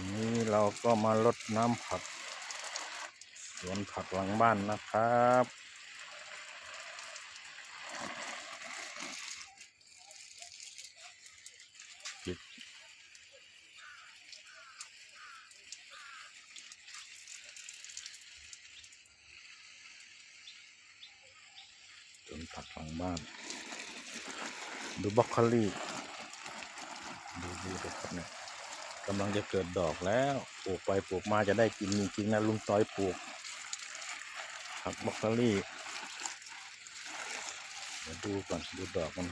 วันนี้เราก็มาลดน้ำผัก สวนผักหลังบ้านนะครับ ปิดสวนผักหลังบ้าน ดูบรอกโคลีดูดูดูครับเนี่ย กำลังจะเกิดดอกแล้วปลูกไปปลูกมาจะได้กินจริงๆนะลุงต้อยปลูกผักบอกโคลี่เดี๋ยวดูก่อนดูดอกมัน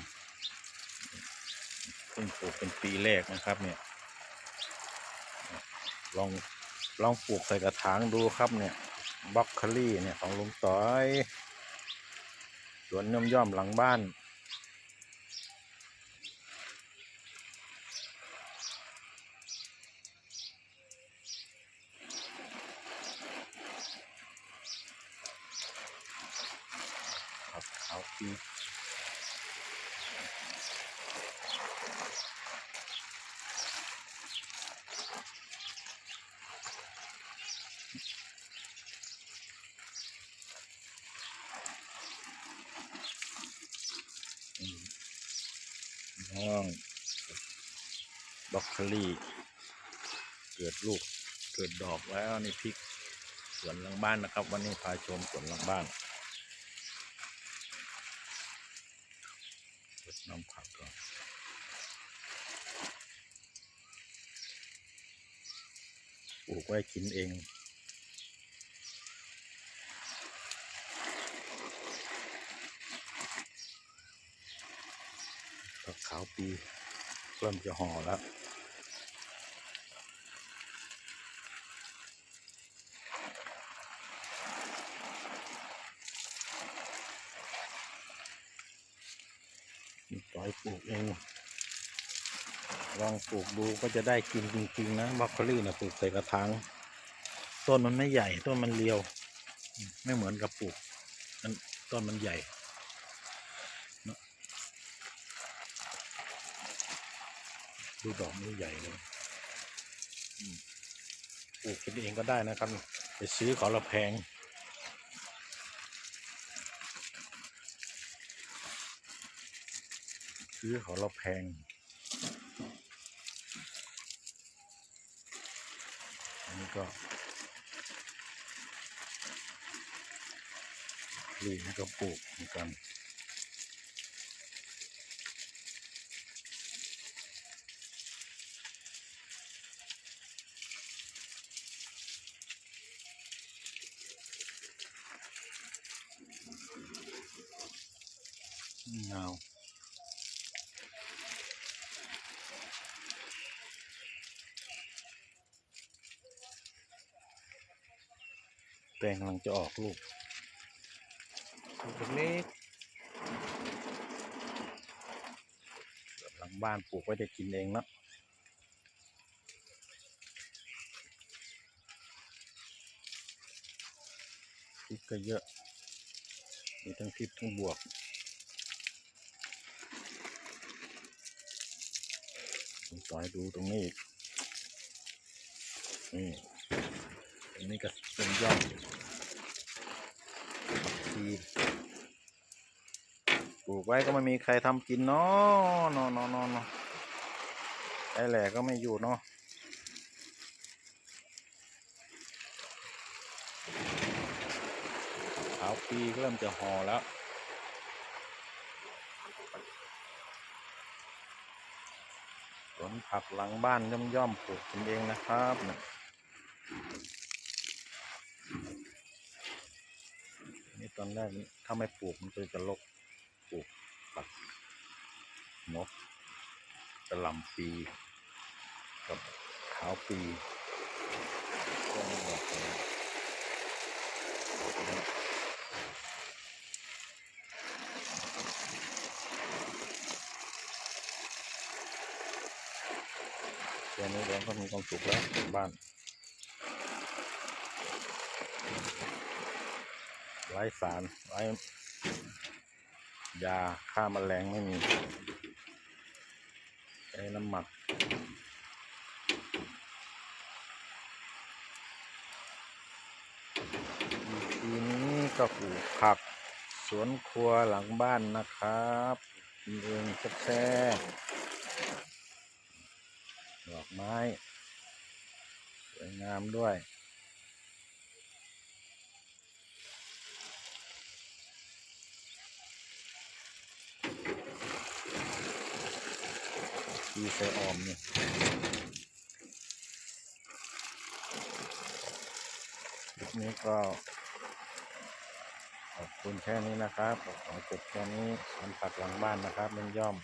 เพิ่งปลูกเป็นปีแรกนะครับเนี่ย ลองลองปลูกใส่กระถางดูครับเนี่ยบรอกโคลี่เนี่ยของลุงต้อยสวนย่อมย่อมๆหลังบ้าน นี่น้องบรอกโคลีเกิดลูกเกิดดอกแล้วนี่พริกสวนหลังบ้านนะครับ วันนี้พาชมสวนหลังบ้าน ดน้ำผักก่อนปลูกไว้กินเองผักขาวปีเริ่มจะห่อแล้ว ปล่อยปลูกเองลองปลูกดูก็จะได้กินจริง ๆ นะบรอกโคลี่นะปลูกใส่กระถางต้นมันไม่ใหญ่ต้นมันเรียว ไม่เหมือนกับปลูกมันต้นมันใหญ่ดูดอกนี่ใหญ่เลยปลูกกินเองก็ได้นะครับ ไปซื้อขอละแพง ซื้อเขาเราแพงอันนี้ก็ลีนี่ก็ปลูกเหมือนกันเงา แตงกำลังจะออกลูกลูกเล็กหลังบ้านปลูกไว้จะกินเองเนาะพริกก็เยอะ มีทั้งพริกทั้งบวกต่อยดูตรงนี้อีกนี่ ตรงนี้ก็เป็นยอดผักชีปลูกไว้ก็ไม่มีใครทำกินเนาะเนาะเนาะเนาะเนไอ้แหล่ก็ไม่อยู่เนาะขาวปีก็เริ่มจะห่อแล้วสวนผักหลังบ้านย่อมย่อมๆปลูกกินเองนะครับเนี่ยนี่ ตอนแรกนี่ถ้าไม่ปลูกมันก็จะลกปลูกผักมกกระหลำปีกับขาวปีก็ไม่บอกเลยแค่นี้เราก็มีความสุขแล้วบ้าน ไร้สารไร้ยาฆ่ามาแมลงไม่มีใช้น้ำหมัก ทีนี้ก็ปลูกผัก สวนครัวหลังบ้านนะครับกินเองแซ่ดอกไม้ สวยงามด้วย ทีใส่ออมนี่คลิปนี้ก็ขอบคุณแค่นี้นะครับขอจบแค่นี้สวนผักหลังบ้านนะครับเมืองย่อม